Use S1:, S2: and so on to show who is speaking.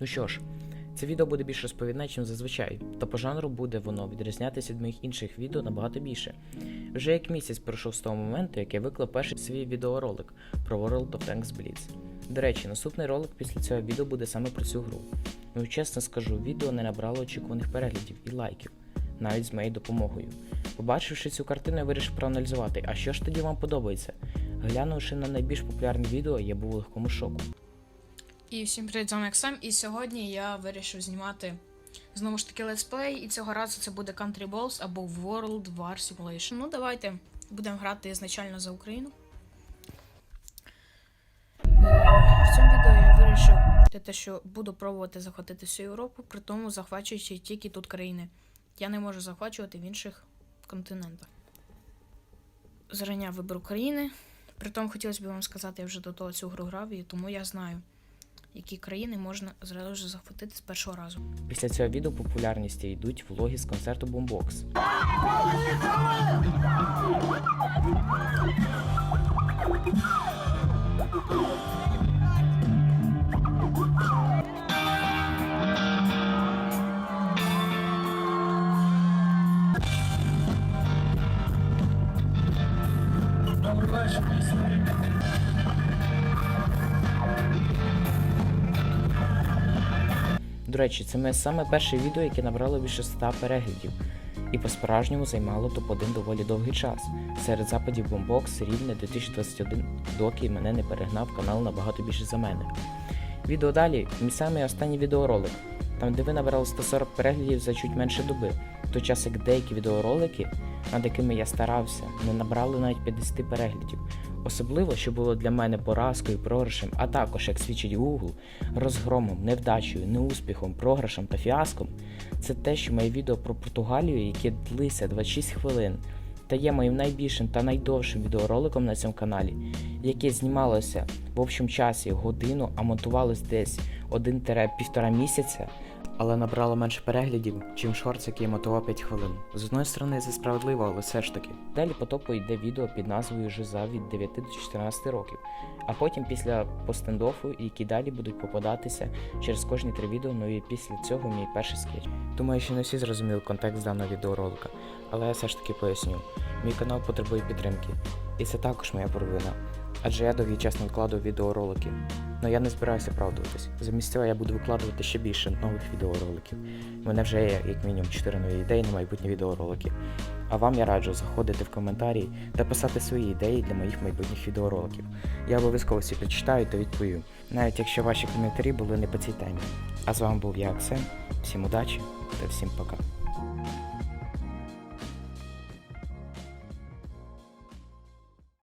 S1: Ну що ж, це відео буде більш розповідне, ніж зазвичай, та по жанру буде воно відрізнятися від моїх інших відео набагато більше. Вже як місяць пройшов з того моменту, як я виклав перший свій відеоролик про World of Tanks Blitz. До речі, наступний ролик після цього відео буде саме про цю гру. Ну чесно скажу, відео не набрало очікуваних переглядів і лайків, навіть з моєю допомогою. Побачивши цю картину, я вирішив проаналізувати, а що ж тоді вам подобається. Глянувши на найбільш популярні відео, я був у легкому шоку.
S2: І всім привіт, з вами Ексем. І сьогодні я вирішив знімати знову ж таки летсплей, і цього разу це буде Country Balls або World War Simulation. Ну, давайте будемо грати ізначально за Україну. В цьому відео я вирішив те, що буду пробувати захватити всю Європу, при тому захвачуючи тільки тут країни. Я не можу захвачувати в інших континентах. Зрання вибору країни. При тому хотілося б вам сказати, я вже до того цю гру грав, і тому я знаю які країни можна зразу ж захватити з першого разу.
S1: Після цього відео популярністю йдуть влоги з концерту Boombox. До речі, це моє саме перше відео, яке набрало більше 100 переглядів, і по-справжньому займало топ-1 доволі довгий час. Серед западів Boombox рівне 2021, доки мене не перегнав канал набагато більше за мене. Відео далі мій самий останній відеоролик, там де ви набрали 140 переглядів за чуть менше доби, в той час як деякі відеоролики, над якими я старався, не набрали навіть 50 переглядів. Особливо, що було для мене поразкою, програшем, а також, як свідчить Google, розгромом, невдачею, неуспіхом, програшем та фіаском, це те, що моє відео про Португалію, яке длиться 26 хвилин, та є моїм найбільшим та найдовшим відеороликом на цьому каналі, яке знімалося в общому часі годину, а монтувалось десь 1-1,5 місяця, але набрало менше переглядів, чим шорт, який монтував 5 хвилин. З одної сторони, це справедливо, але все ж таки. Далі по топу йде відео під назвою Жиза від 9 до 14 років, а потім після постендофу, які далі будуть попадатися через кожні три відео, ну і після цього мій перший скетч. Думаю, що не всі зрозуміли контекст даного відеоролика, але я все ж таки поясню. Мій канал потребує підтримки, і це також моя провина. Адже я довгочасно викладав відеоролики. Но я не збираюся оправдуватись. Замість цього я буду викладувати ще більше нових відеороликів. У мене вже є як мінімум 4 нові ідеї на майбутні відеоролики. А вам я раджу заходити в коментарі та писати свої ідеї для моїх майбутніх відеороликів. Я обов'язково всі прочитаю та відповім, навіть якщо ваші коментарі були не по цій темі. А з вами був я, Оксен. Всім удачі та всім пока.